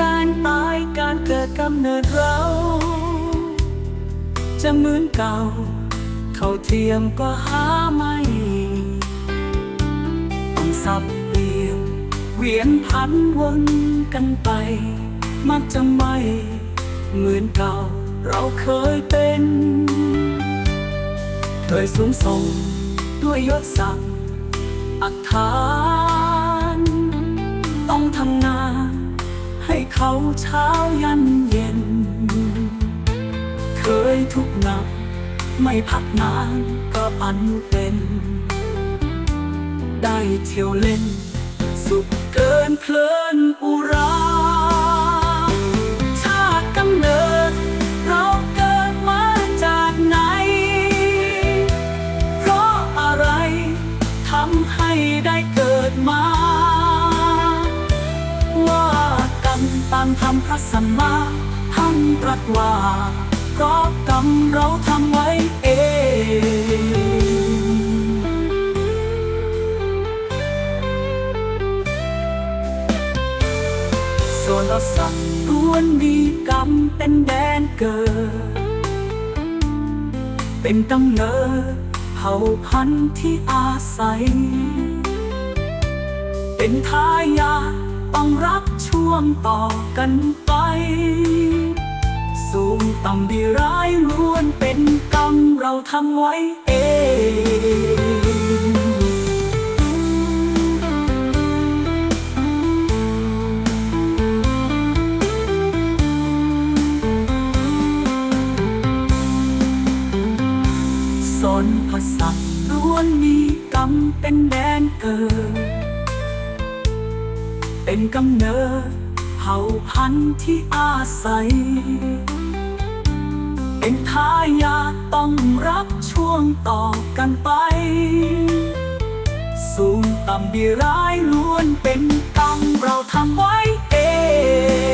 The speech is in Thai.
การตายการเกิดกำเนิดเรา จะเหมือนเก่า เขาเทียมก็หาไม่ต้องสับเปลี่ยนเวียนพันวนกันไป มักจะไม่ เหมือนเก่า เราเคยเป็นเคยสูงส่งด้วยยศศักดิ์อักฐา เขาเช้ายันเย็น เคยทุกหนัก ไม่พักนานก็อันเป็น ได้เที่ยวเล่น สุขเกินเพลินอุราชาติกำเนิด เราเกิดมาจากไหน เพราะอะไรทำให้ได้เกิดมาากรรมตามธรรมพระสัมมาท่านตรัสว่าเพราะกรรมเราทำไว้เองส่วนเราสัตว์ล้วนมีกรรมเป็นแดนเกิด เป็นกำเนิดเผ่าพันธุ์ที่อาศัย เป็นทายาต้องรับ ช่วงต่อกันไป สูงต่ำดีร้ายล้วนเป็นกรรมเราทำไว้เองสนพสัตว์ล้วนมีกรรมเป็นแดนเกิด เป็นกำเนิดเผ่าพันธุ์ที่อาศัย เป็นทายาทต้องรับช่วงต่อกันไป สูงต่ำดีร้ายล้วนเป็นกรรมเราทำไว้เอง